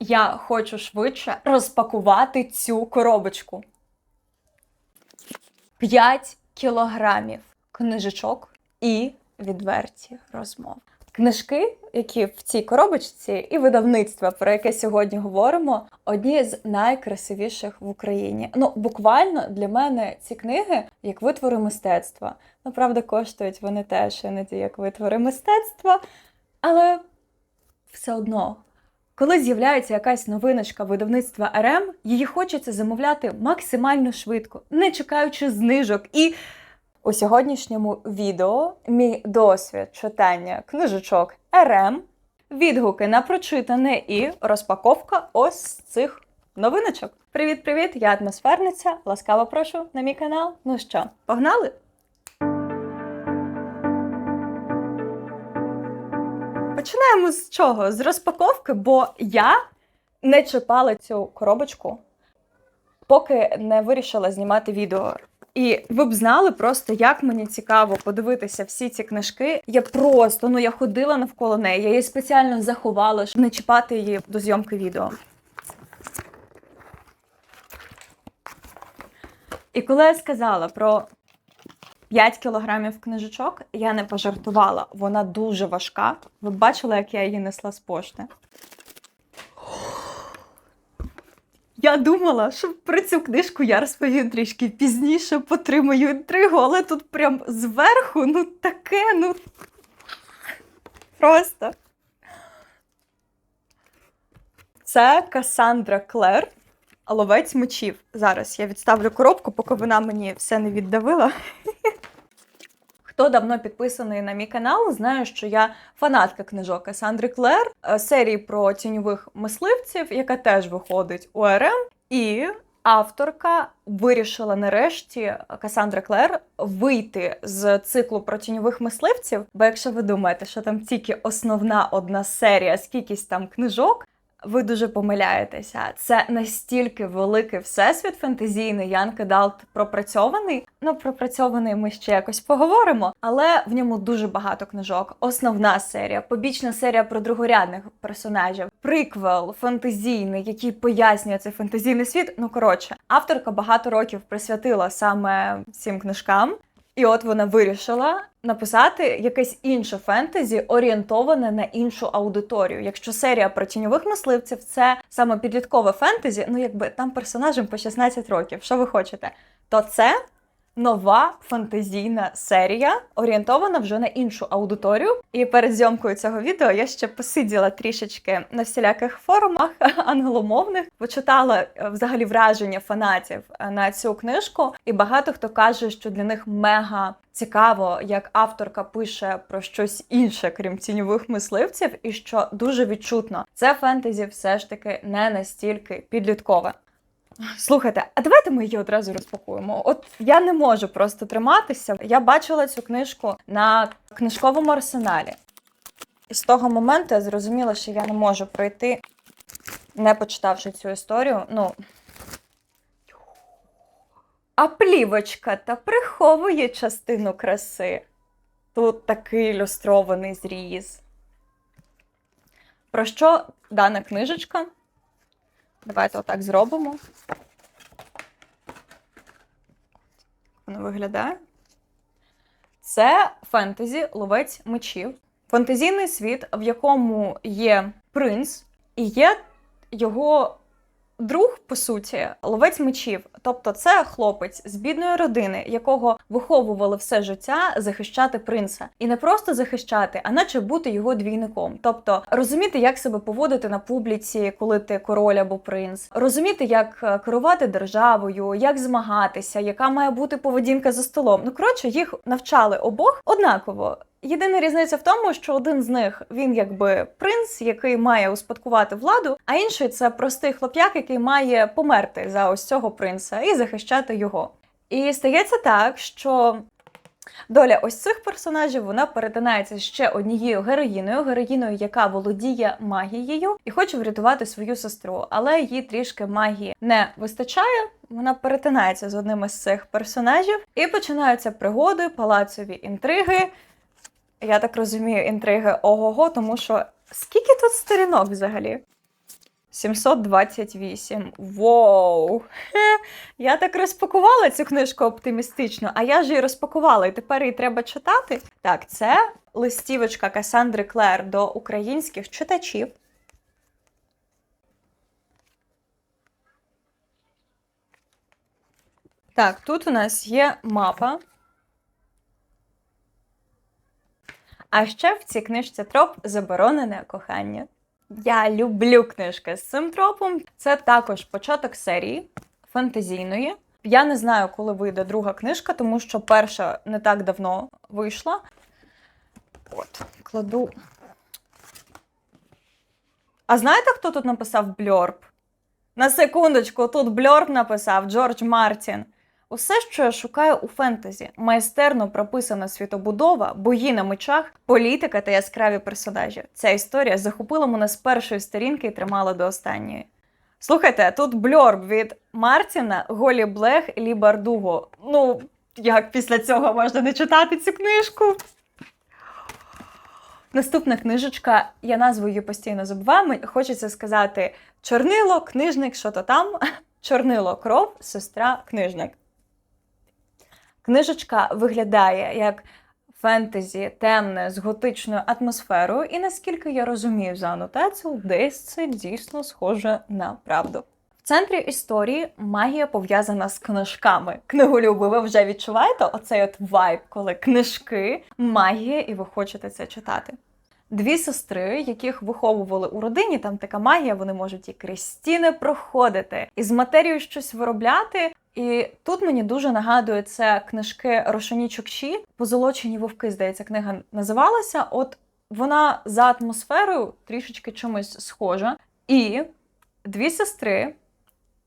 Я хочу швидше розпакувати цю коробочку. 5 кілограмів книжечок і відверті розмови. Книжки, які в цій коробочці, і видавництва, про яке сьогодні говоримо, одні з найкрасивіших в Україні. Ну, буквально для мене ці книги як витвори мистецтва. Ну, правда, коштують вони теж іноді як витвори мистецтва, але все одно. Коли з'являється якась новиночка видавництва РМ, її хочеться замовляти максимально швидко, не чекаючи знижок. І у сьогоднішньому відео мій досвід читання книжечок РМ, відгуки на прочитане і розпаковка ось цих новиночок. Привіт-привіт! Я атмосферниця. Ласкаво прошу на мій канал. Ну що, погнали? Починаємо з чого? З розпаковки, бо я не чіпала цю коробочку, поки не вирішила знімати відео. І ви б знали просто, як мені цікаво подивитися всі ці книжки. Я просто ну я ходила навколо неї. Я її спеціально заховала, щоб не чіпати її до зйомки відео. І коли я сказала про 5 кілограмів книжечок, я не пожартувала. Вона дуже важка. Ви бачили, як я її несла з пошти. Я думала, що про цю книжку я розповім трішки пізніше, потримаю інтригу, але тут прям зверху, ну таке, ну просто. Це Касандра Клер, ловець мечів. Зараз я відставлю коробку, поки вона мені все не віддавила. Хто давно підписаний на мій канал, знає, що я фанатка книжок Касандри Клер, е, серії про тіньових мисливців, яка теж виходить у РМ. І авторка вирішила нарешті Касандра Клер вийти з циклу про тіньових мисливців. Бо якщо ви думаєте, що там тільки основна одна серія, скількись там книжок. Ви дуже помиляєтеся. Це настільки великий всесвіт фентезійний, Янка Далт пропрацьований. Ну, пропрацьований ми ще якось поговоримо, але в ньому дуже багато книжок. Основна серія, побічна серія про другорядних персонажів, приквел фентезійний, який пояснює цей фентезійний світ. Ну коротше, авторка багато років присвятила саме цим книжкам. І от вона вирішила написати якесь інше фентезі, орієнтоване на іншу аудиторію. Якщо серія про тіньових мисливців це саме підліткове фентезі, ну якби там персонажам по 16 років, що ви хочете, то це нова фантазійна серія, орієнтована вже на іншу аудиторію. І перед зйомкою цього відео я ще посиділа трішечки на всіляких форумах англомовних, почитала е, взагалі враження фанатів е, на цю книжку, і багато хто каже, що для них мега. Цікаво, як авторка пише про щось інше, крім тіньових мисливців, і що дуже відчутно, це фентезі все ж таки не настільки підліткове. Слухайте, а давайте ми її одразу розпакуємо. От я не можу просто триматися. Я бачила цю книжку на книжковому арсеналі. І з того моменту я зрозуміла, що я не можу пройти, не почитавши цю історію. Ну. А плівочка та приховує частину краси. Тут такий ілюстрований зріз. Про що дана книжечка? Давайте отак зробимо. Воно виглядає. Це фентезі ловець мечів. Фантазійний світ, в якому є принц і є його друг, по суті, ловець мечів. Тобто, це хлопець з бідної родини, якого виховували все життя захищати принца. І не просто захищати, а наче бути його двійником. Тобто розуміти, як себе поводити на публіці, коли ти король або принц, розуміти, як е, керувати державою, як змагатися, яка має бути поведінка за столом. Ну коротше, їх навчали обох однаково. Єдина різниця в тому, що один з них він якби принц, який має успадкувати владу, а інший це простий хлоп'як, який має померти за ось цього принца і захищати його. І стається так, що доля ось цих персонажів вона перетинається ще однією героїною, героїною, яка володіє магією і хоче врятувати свою сестру, але їй трішки магії не вистачає. Вона перетинається з одним із цих персонажів, і починаються пригоди, палацові інтриги. Я так розумію, інтриги ого-го, тому що скільки тут сторінок взагалі? 728. Воу! Я так розпакувала цю книжку оптимістично, а я ж її розпакувала, і тепер її треба читати. Так, це листівочка Касандри Клер до українських читачів. Так, тут у нас є мапа. А ще в цій книжці троп заборонене кохання. Я люблю книжки з цим тропом. Це також початок серії фантазійної. Я не знаю, коли вийде друга книжка, тому що перша не так давно вийшла. От, кладу. А знаєте, хто тут написав бльорб? На секундочку, тут бльорб написав Джордж Мартін. Усе, що я шукаю у фентезі, майстерно прописана світобудова, бої на мечах, політика та яскраві персонажі. Ця історія захопила мене з першої сторінки і тримала до останньої. Слухайте, тут бльорб від Мартіна, Голі Блех, Лі Бардуго. Ну, як після цього можна не читати цю книжку? Наступна книжечка, я назву її постійно забуваю. Хочеться сказати чорнило, книжник, що то там. Чорнило, кров, сестра, книжник. Книжечка виглядає як фентезі темне з готичною атмосферою, і наскільки я розумію за анотацію, десь це дійсно схоже на правду. В центрі історії магія пов'язана з книжками. Книголюби, ви вже відчуваєте оцей от вайб, коли книжки, магія, і ви хочете це читати. Дві сестри, яких виховували у родині, там така магія, вони можуть і крестіни проходити, і з матерією щось виробляти. І тут мені дуже нагадує це книжки Рошані Чукчі, Позолочені вовки, здається, книга називалася. От вона за атмосферою трішечки чимось схожа. І дві сестри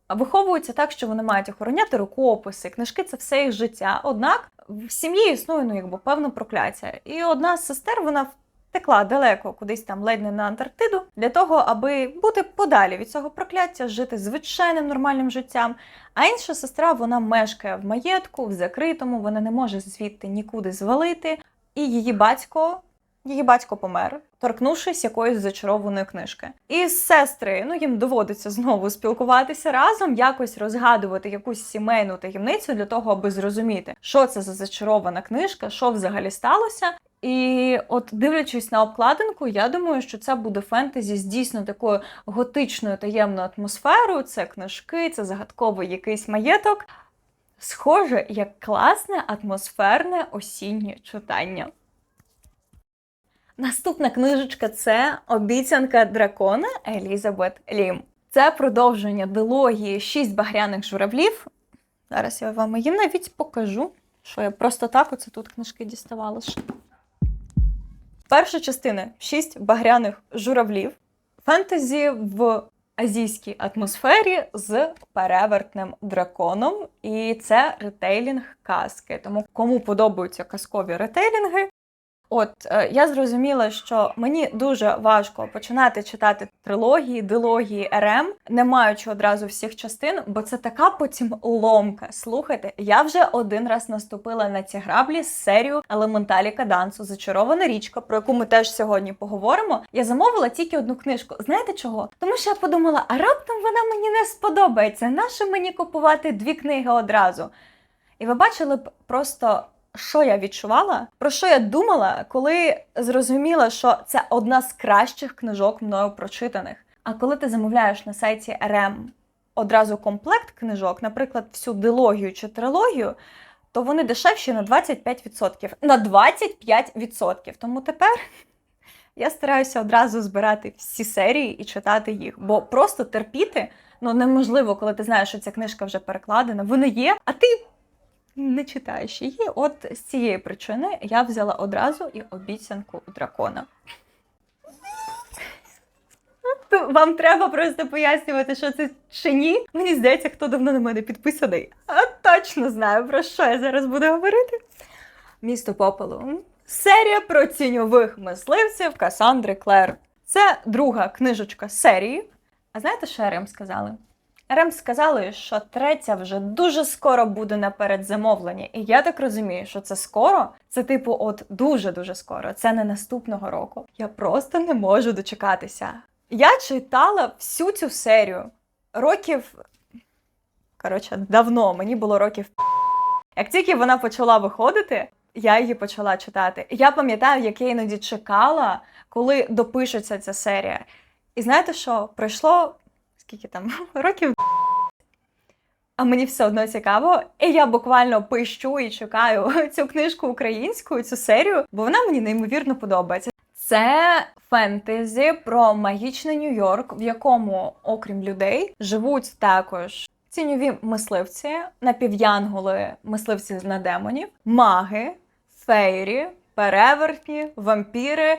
виховуються так, що вони мають охороняти рукописи, книжки це все їх життя. Однак в сім'ї існує ну, якби певне прокляття. І одна з сестер вона втекла далеко, кудись там ледь не на Антарктиду, для того, аби бути подалі від цього прокляття, жити звичайним нормальним життям. А інша сестра вона мешкає в маєтку, в закритому, вона не може звідти нікуди звалити. І її батько. Її батько помер, торкнувшись якоїсь зачарованої книжки. І сестри, ну їм доводиться знову спілкуватися разом, якось розгадувати якусь сімейну таємницю для того, аби зрозуміти, що це за зачарована книжка, що взагалі сталося. І от дивлячись на обкладинку, я думаю, що це буде фентезі з дійсно такою готичною таємною атмосферою. Це книжки, це загадковий якийсь маєток. Схоже, як класне атмосферне осіннє читання. Наступна книжечка це Обіцянка дракона Елізабет Лім. Це продовження дилогії Шість багряних журавлів. Зараз я вам її навіть покажу, що я просто так оце тут книжки діставала. Перша частина Шість багряних журавлів. Фентезі в азійській атмосфері з перевертним драконом. І це ретейлінг казки. Тому кому подобаються казкові ретейлінги, От е, я зрозуміла, що мені дуже важко починати читати трилогії, дилогії РМ, не маючи одразу всіх частин, бо це така потім ломка. Слухайте, я вже один раз наступила на ці граблі з серію елементалі кадансу, зачарована річка, про яку ми теж сьогодні поговоримо. Я замовила тільки одну книжку. Знаєте чого? Тому що я подумала, а раптом вона мені не сподобається. Нащо мені купувати дві книги одразу? І ви бачили б просто що я відчувала, про що я думала, коли зрозуміла, що це одна з кращих книжок мною прочитаних. А коли ти замовляєш на сайті РМ одразу комплект книжок, наприклад, всю дилогію чи трилогію, то вони дешевші на 25%. На 25%. Тому тепер я стараюся одразу збирати всі серії і читати їх, бо просто терпіти ну неможливо, коли ти знаєш, що ця книжка вже перекладена. Вони є, а ти не читаєш її. От з цієї причини я взяла одразу і обіцянку дракона. Вам треба просто пояснювати, що це чи ні. Мені здається, хто давно на мене підписаний. А точно знаю, про що я зараз буду говорити. Місто попелу. Серія про тіньових мисливців Касандри Клер. Це друга книжечка серії. А знаєте, що я РМ сказали? РМ сказали, що третя вже дуже скоро буде на передзамовленні. І я так розумію, що це скоро, це типу, от дуже-дуже скоро. Це не наступного року. Я просто не можу дочекатися. Я читала всю цю серію років. Коротше, давно, мені було років. Як тільки вона почала виходити, я її почала читати. Я пам'ятаю, як я іноді чекала, коли допишеться ця серія. І знаєте що? Пройшло скільки там років. А мені все одно цікаво, і я буквально пищу і чекаю цю книжку українську, цю серію, бо вона мені неймовірно подобається. Це фентезі про магічний Нью-Йорк, в якому, окрім людей, живуть також тіньові мисливці, напів'янголи, мисливці на демонів, маги, фейрі, перевертні, вампіри.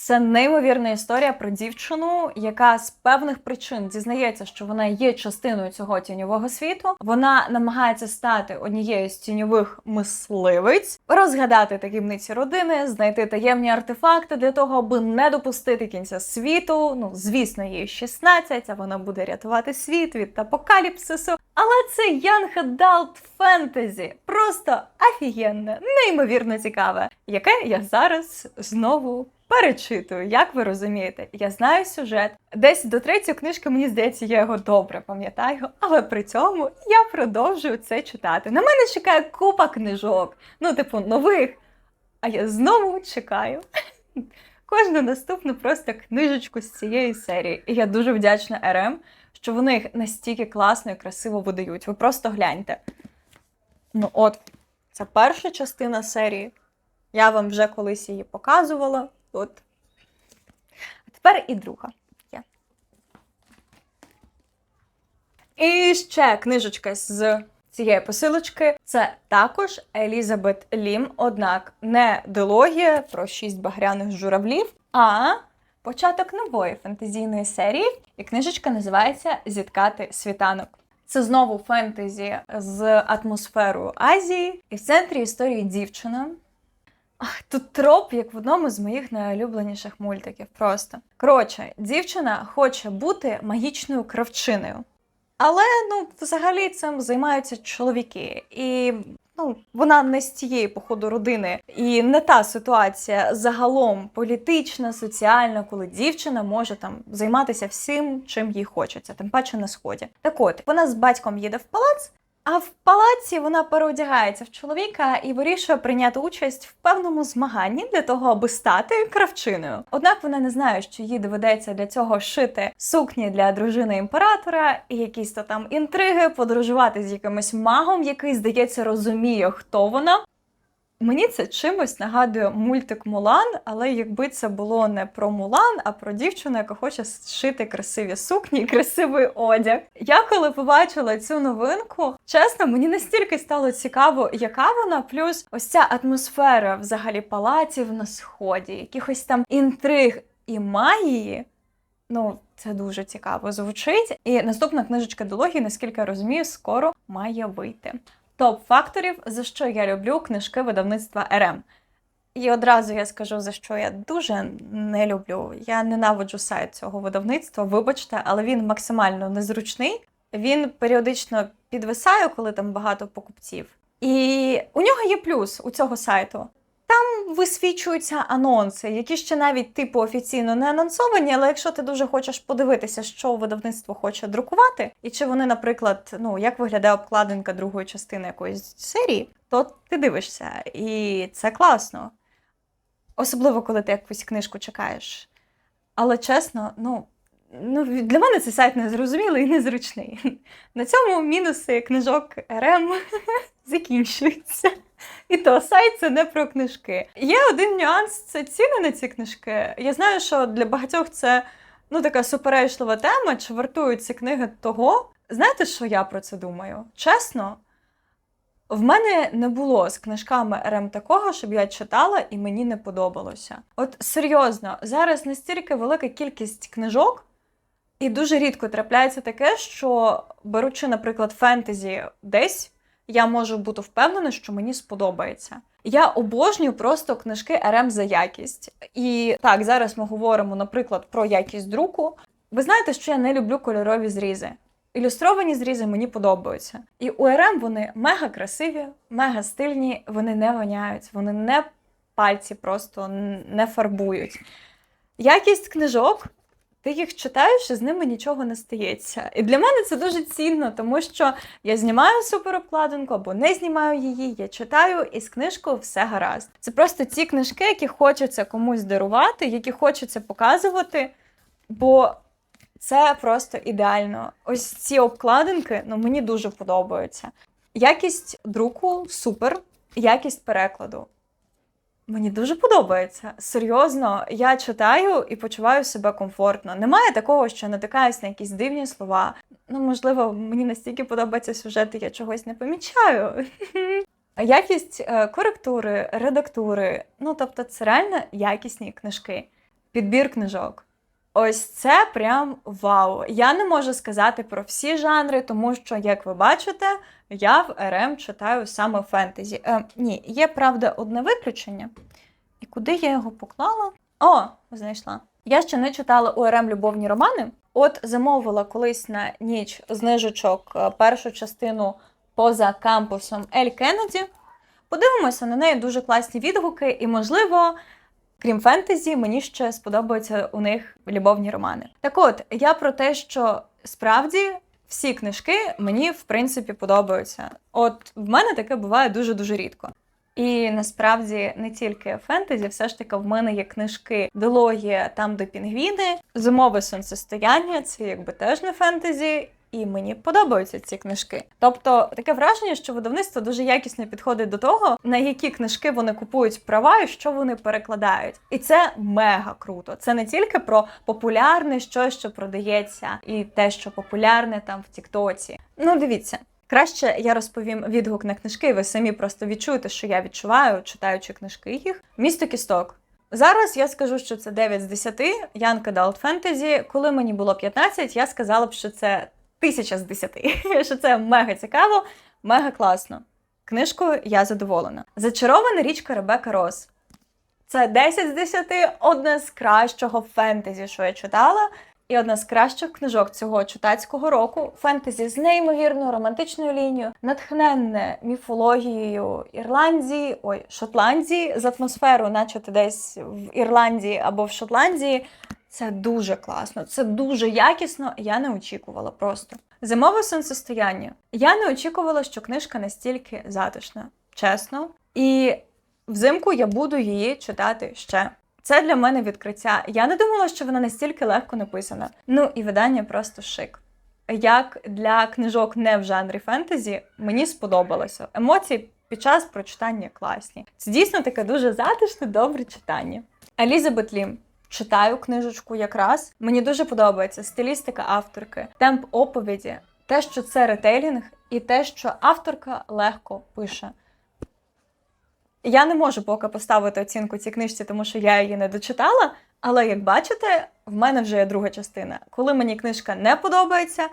Це неймовірна історія про дівчину, яка з певних причин дізнається, що вона є частиною цього тіньового світу. Вона намагається стати однією з тіньових мисливиць, розгадати таємниці родини, знайти таємні артефакти для того, аби не допустити кінця світу. Ну, звісно, їй 16, а вона буде рятувати світ від апокаліпсису. Але це Young Adult Fantasy. Просто офігенне, неймовірно цікаве, яке я зараз знову перечитую. Як ви розумієте, я знаю сюжет. Десь до третьої книжки, мені здається, я його добре пам'ятаю, але при цьому я продовжую це читати. На мене чекає купа книжок, ну, типу, нових. А я знову чекаю кожну наступну просто книжечку з цієї серії. І я дуже вдячна РМ, що вони їх настільки класно і красиво видають. Ви просто гляньте. Ну, от, це перша частина серії. Я вам вже колись її показувала. От. А тепер і друга. є. І ще книжечка з цієї посилочки. Це також Елізабет Лім, однак не дилогія про шість багряних журавлів, а початок нової фентезійної серії. І книжечка називається Зіткати світанок. Це знову фентезі з атмосферою Азії, і в центрі історії дівчина. Тут троп, як в одному з моїх найулюбленіших мультиків. Просто коротше, дівчина хоче бути магічною кравчиною. Але ну, взагалі цим займаються чоловіки. І ну, вона не з тієї походу родини, і не та ситуація загалом політична, соціальна, коли дівчина може там займатися всім, чим їй хочеться, тим паче на сході. Так от вона з батьком їде в палац. А в палаці вона переодягається в чоловіка і вирішує прийняти участь в певному змаганні для того, аби стати кравчиною. Однак вона не знає, що їй доведеться для цього шити сукні для дружини імператора і якісь то там інтриги, подорожувати з якимось магом, який, здається, розуміє, хто вона. Мені це чимось нагадує мультик Мулан, але якби це було не про Мулан, а про дівчину, яка хоче шити красиві сукні і красивий одяг. Я коли побачила цю новинку, чесно, мені настільки стало цікаво, яка вона, плюс ось ця атмосфера взагалі палаців на сході, якихось там інтриг і магії. Ну, це дуже цікаво звучить. І наступна книжечка дилогії, наскільки я розумію, скоро має вийти топ факторів, за що я люблю книжки видавництва РМ. І одразу я скажу, за що я дуже не люблю. Я ненавиджу сайт цього видавництва, вибачте, але він максимально незручний. Він періодично підвисає, коли там багато покупців. І у нього є плюс у цього сайту. Висвічуються анонси, які ще навіть типу офіційно не анонсовані, але якщо ти дуже хочеш подивитися, що видавництво хоче друкувати, і чи вони, наприклад, ну як виглядає обкладинка другої частини якоїсь серії, то ти дивишся, і це класно. Особливо, коли ти якусь книжку чекаєш. Але чесно, ну. Ну, для мене цей сайт незрозумілий і незручний. На цьому мінуси книжок РМ закінчуються. І то сайт це не про книжки. Є один нюанс це ціни на ці книжки. Я знаю, що для багатьох це ну, така суперечлива тема, чи вартують ці книги того. Знаєте, що я про це думаю? Чесно, в мене не було з книжками РМ такого, щоб я читала і мені не подобалося. От серйозно, зараз настільки велика кількість книжок. І дуже рідко трапляється таке, що беручи, наприклад, фентезі десь, я можу бути впевнена, що мені сподобається. Я обожнюю просто книжки РМ за якість. І так, зараз ми говоримо, наприклад, про якість друку. Ви знаєте, що я не люблю кольорові зрізи. Ілюстровані зрізи мені подобаються. І у РМ вони мега красиві, мега стильні, вони не воняють, вони не пальці просто не фарбують. Якість книжок ти їх читаєш і з ними нічого не стається. І для мене це дуже цінно, тому що я знімаю суперобкладинку або не знімаю її, я читаю, і з книжкою все гаразд. Це просто ці книжки, які хочеться комусь дарувати, які хочеться показувати, бо це просто ідеально. Ось ці обкладинки ну, мені дуже подобаються. Якість друку супер, якість перекладу. Мені дуже подобається. Серйозно, я читаю і почуваю себе комфортно. Немає такого, що натикаюсь на якісь дивні слова. Ну, можливо, мені настільки подобається сюжет, і я чогось не помічаю. Якість е, коректури, редактури. Ну, тобто, це реально якісні книжки. Підбір книжок. Ось це прям вау. Я не можу сказати про всі жанри, тому що, як ви бачите, я в РМ читаю саме фентезі. Е, ні, є правда одне виключення. І куди я його поклала? О, знайшла. Я ще не читала у РМ любовні романи. От замовила колись на ніч знижечок е, першу частину поза кампусом Ель Кеннеді. Подивимося на неї дуже класні відгуки, і, можливо, крім фентезі, мені ще сподобаються у них любовні романи. Так от, я про те, що справді всі книжки мені в принципі подобаються. От в мене таке буває дуже-дуже рідко. І насправді не тільки фентезі, все ж таки в мене є книжки Дилогія, там де пінгвіни, Зимове сонцестояння, це якби теж не фентезі. І мені подобаються ці книжки. Тобто таке враження, що видавництво дуже якісно підходить до того, на які книжки вони купують права і що вони перекладають. І це мега круто. Це не тільки про популярне щось, що продається, і те, що популярне там в Тіктоці. Ну, дивіться. Краще я розповім відгук на книжки, ви самі просто відчуєте, що я відчуваю, читаючи книжки їх. Місто кісток. Зараз я скажу, що це 9 з 10, Young Adult Fantasy. Коли мені було 15, я сказала б, що це тисяча з 10, що це мега цікаво, мега класно. Книжкою я задоволена. Зачарована річка Ребека Рос. Це 10 з 10, одне з кращого фентезі, що я читала. І одна з кращих книжок цього читацького року фентезі з неймовірною романтичною лінією, натхненне міфологією Ірландії, ой, Шотландії з атмосферою, наче ти десь в Ірландії або в Шотландії. Це дуже класно, це дуже якісно. Я не очікувала просто. Зимове сонцестояння. Я не очікувала, що книжка настільки затишна, чесно. І взимку я буду її читати ще. Це для мене відкриття. Я не думала, що вона настільки легко написана. Ну і видання просто шик. Як для книжок не в жанрі фентезі, мені сподобалося. Емоції під час прочитання класні. Це дійсно таке дуже затишне, добре читання. Елізабет Лім. Читаю книжечку якраз. Мені дуже подобається стилістика авторки, темп оповіді, те, що це ретейлінг, і те, що авторка легко пише. Я не можу поки поставити оцінку цій книжці, тому що я її не дочитала. Але як бачите, в мене вже є друга частина. Коли мені книжка не подобається,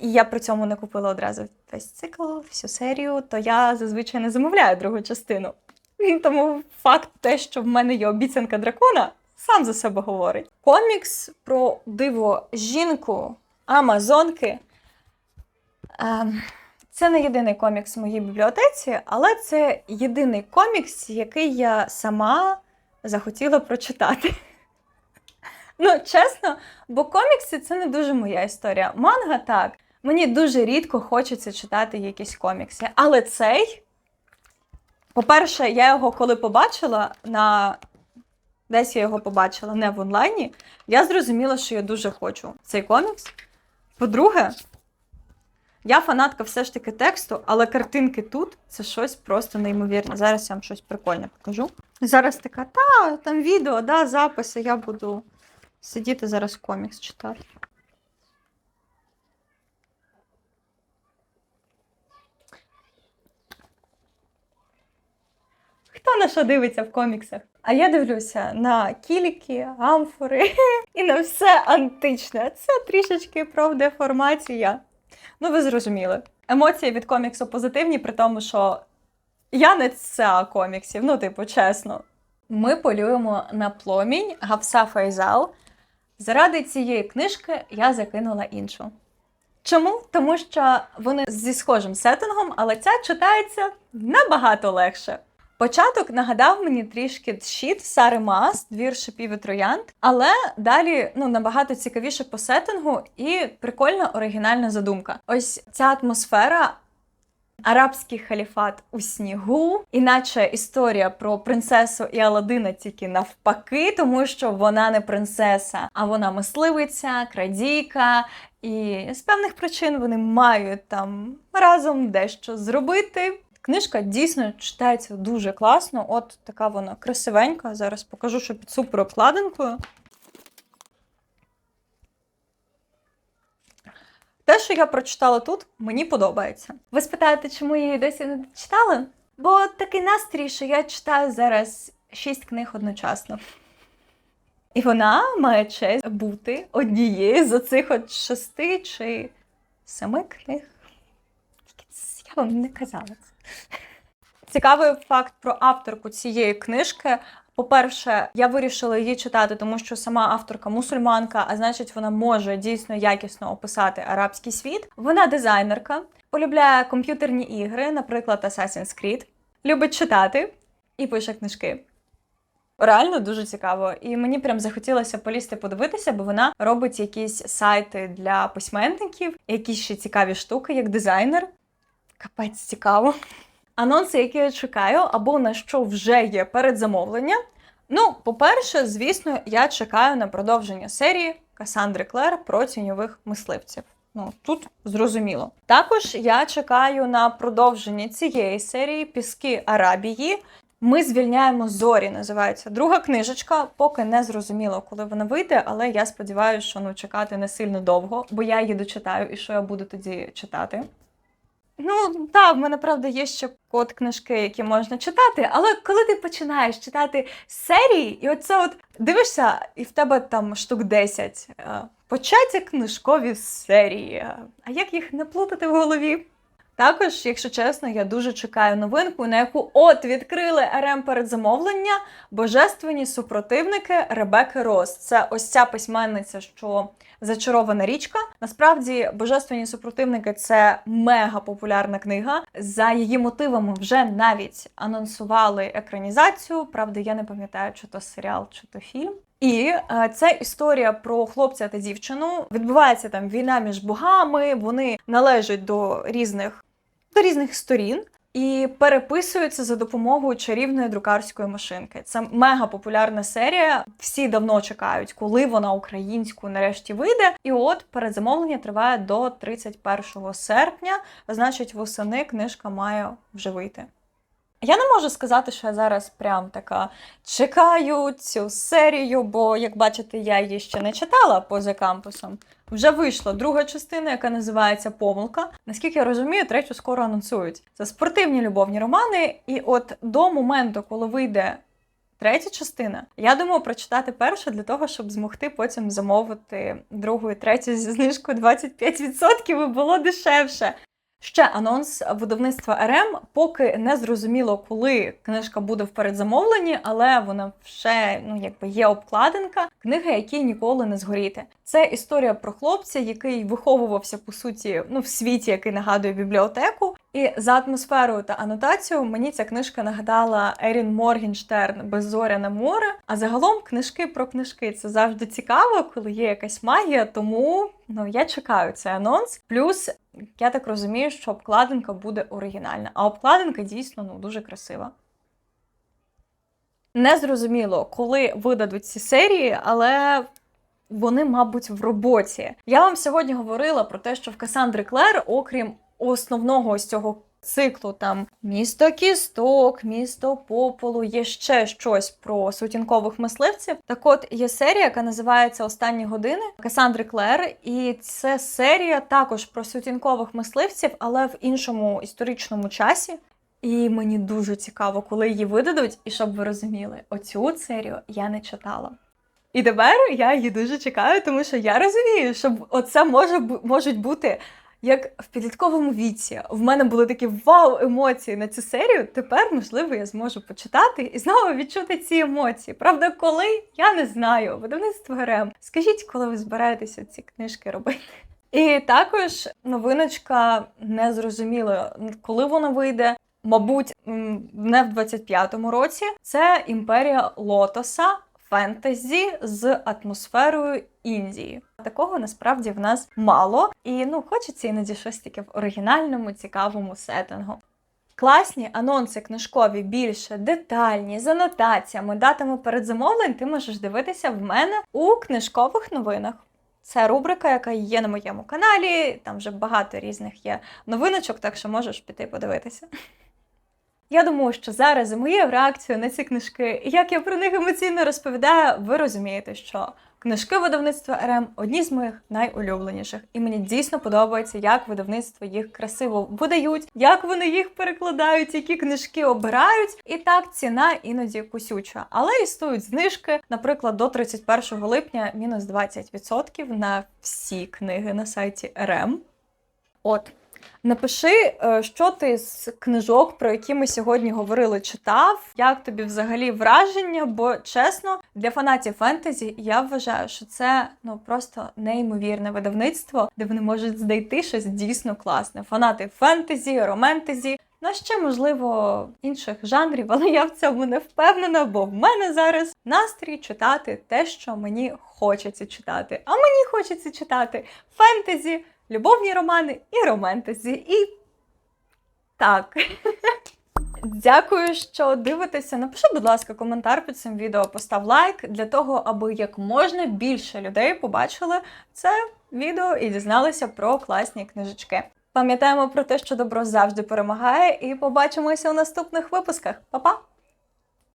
і я при цьому не купила одразу весь цикл, всю серію, то я зазвичай не замовляю другу частину. Тому факт те, що в мене є обіцянка дракона, сам за себе говорить. Комікс про диво жінку Амазонки. Ем, це не єдиний комікс в моїй бібліотеці, але це єдиний комікс, який я сама захотіла прочитати. Ну, чесно, бо комікси це не дуже моя історія. Манга так. Мені дуже рідко хочеться читати якісь комікси. Але цей, по-перше, я його коли побачила на. Десь я його побачила не в онлайні. Я зрозуміла, що я дуже хочу цей комікс. По-друге, я фанатка все ж таки тексту, але картинки тут це щось просто неймовірне. Зараз я вам щось прикольне покажу. Зараз така, та, там відео, да, записи, я буду сидіти зараз комікс читати. Хто на що дивиться в коміксах? А я дивлюся на кільки, амфори і на все античне. Це трішечки про деформація. Ну, ви зрозуміли. Емоції від коміксу позитивні, при тому, що я не ця коміксів, ну, типу, чесно. Ми полюємо на пломінь Гавса Файзал. Заради цієї книжки я закинула іншу. Чому? Тому що вони зі схожим сеттингом, але ця читається набагато легше. Початок нагадав мені трішки щит Сари Мас, двір шипів і троянд, але далі ну набагато цікавіше по сеттингу і прикольна оригінальна задумка. Ось ця атмосфера. Арабський халіфат у снігу, іначе історія про принцесу і Аладдина тільки навпаки, тому що вона не принцеса, а вона мисливиця, крадійка, і з певних причин вони мають там разом дещо зробити. Книжка дійсно читається дуже класно. От така вона красивенька. Зараз покажу, що під супер обкладинкою. Те, що я прочитала тут, мені подобається. Ви спитаєте, чому я її досі не читала? Бо такий настрій, що я читаю зараз шість книг одночасно. І вона має честь бути однією з оцих от шести чи семи книг. Я вам не казала це. Цікавий факт про авторку цієї книжки. По-перше, я вирішила її читати, тому що сама авторка мусульманка, а значить, вона може дійсно якісно описати арабський світ. Вона дизайнерка, полюбляє комп'ютерні ігри, наприклад, Assassin's Creed, любить читати і пише книжки. Реально дуже цікаво, і мені прям захотілося полізти подивитися, бо вона робить якісь сайти для письменників, якісь ще цікаві штуки, як дизайнер. Капець цікаво. Анонси, які я чекаю, або на що вже є передзамовлення. Ну, по-перше, звісно, я чекаю на продовження серії Касандри Клер про тіньових мисливців. Ну, тут зрозуміло. Також я чекаю на продовження цієї серії Піски Арабії. Ми звільняємо зорі, називається друга книжечка. Поки не зрозуміло, коли вона вийде, але я сподіваюся, що ну чекати не сильно довго, бо я її дочитаю, і що я буду тоді читати. Ну, так, в мене правда є ще код книжки, які можна читати, але коли ти починаєш читати серії, і оце от дивишся, і в тебе там штук 10 е, початі книжкові серії. А як їх не плутати в голові? Також, якщо чесно, я дуже чекаю новинку, на яку от відкрили РМ передзамовлення Божественні супротивники Ребекки Рос. Це ось ця письменниця, що зачарована річка. Насправді, Божественні супротивники це мега популярна книга. За її мотивами вже навіть анонсували екранізацію. Правда, я не пам'ятаю, чи то серіал, чи то фільм. І е, це історія про хлопця та дівчину. Відбувається там війна між богами. Вони належать до різних до різних сторін і переписуються за допомогою чарівної друкарської машинки. Це мега популярна серія. Всі давно чекають, коли вона українською нарешті вийде. І от передзамовлення триває до 31 серпня. Значить, восени книжка має вже вийти. Я не можу сказати, що я зараз прям така чекаю цю серію, бо, як бачите, я її ще не читала поза кампусом. Вже вийшла друга частина, яка називається Помилка. Наскільки я розумію, третю скоро анонсують. Це спортивні любовні романи. І от до моменту, коли вийде третя частина, я думаю прочитати першу для того, щоб змогти потім замовити другу і третю зі знижкою 25% і було дешевше. Ще анонс видавництва РМ, поки не зрозуміло, коли книжка буде в передзамовленні, але вона вже ну якби є обкладинка. Книга, якій ніколи не згоріти. Це історія про хлопця, який виховувався по суті ну в світі, який нагадує бібліотеку. І за атмосферою та анотацією мені ця книжка нагадала Ерін Моргенштерн Беззоряне море. А загалом книжки про книжки це завжди цікаво, коли є якась магія. Тому ну я чекаю цей анонс. Плюс я так розумію, що обкладинка буде оригінальна. А обкладинка дійсно ну дуже красива. Не зрозуміло, коли видадуть ці серії, але вони, мабуть, в роботі. Я вам сьогодні говорила про те, що в Касандри Клер, окрім основного ось цього циклу, там місто кісток, місто пополу, є ще щось про сутінкових мисливців. Так от є серія, яка називається Останні години Касандри Клер, і це серія також про сутінкових мисливців, але в іншому історичному часі. І мені дуже цікаво, коли її видадуть, і щоб ви розуміли, оцю серію я не читала. І тепер я її дуже чекаю, тому що я розумію, що оце може можуть бути як в підлітковому віці. В мене були такі вау емоції на цю серію. Тепер, можливо, я зможу почитати і знову відчути ці емоції. Правда, коли я не знаю, видавництво ГРМ. Скажіть, коли ви збираєтеся ці книжки робити? І також новиночка незрозуміло, коли вона вийде. мабуть, не в 25-му році. Це імперія Лотоса. Фентезі з атмосферою Індії. Такого насправді в нас мало, і ну хочеться іноді щось таке в оригінальному, цікавому сеттингу. Класні анонси книжкові більше детальні, з анотаціями, датами передзамовлень ти можеш дивитися в мене у книжкових новинах. Це рубрика, яка є на моєму каналі. Там вже багато різних є новиночок, так що можеш піти подивитися. Я думаю, що зараз за моєю реакцією на ці книжки, як я про них емоційно розповідаю, ви розумієте, що книжки видавництва РМ одні з моїх найулюбленіших, і мені дійсно подобається, як видавництво їх красиво видають, як вони їх перекладають, які книжки обирають. І так ціна іноді кусюча. Але існують знижки, наприклад, до 31 липня мінус 20% на всі книги на сайті РМ. От. Напиши, е, що ти з книжок, про які ми сьогодні говорили, читав, як тобі взагалі враження, бо чесно, для фанатів фентезі я вважаю, що це ну просто неймовірне видавництво, де вони можуть знайти щось дійсно класне. Фанати фентезі, роментезі. Ну, а ще, можливо, інших жанрів, але я в цьому не впевнена, бо в мене зараз настрій читати те, що мені хочеться читати. А мені хочеться читати фентезі, любовні романи і романтезі. І так. Дякую, що дивитеся. Напиши, будь ласка, коментар під цим відео, постав лайк для того, аби як можна більше людей побачили це відео і дізналися про класні книжечки. Пам'ятаємо про те, що добро завжди перемагає, і побачимося у наступних випусках. Па-па!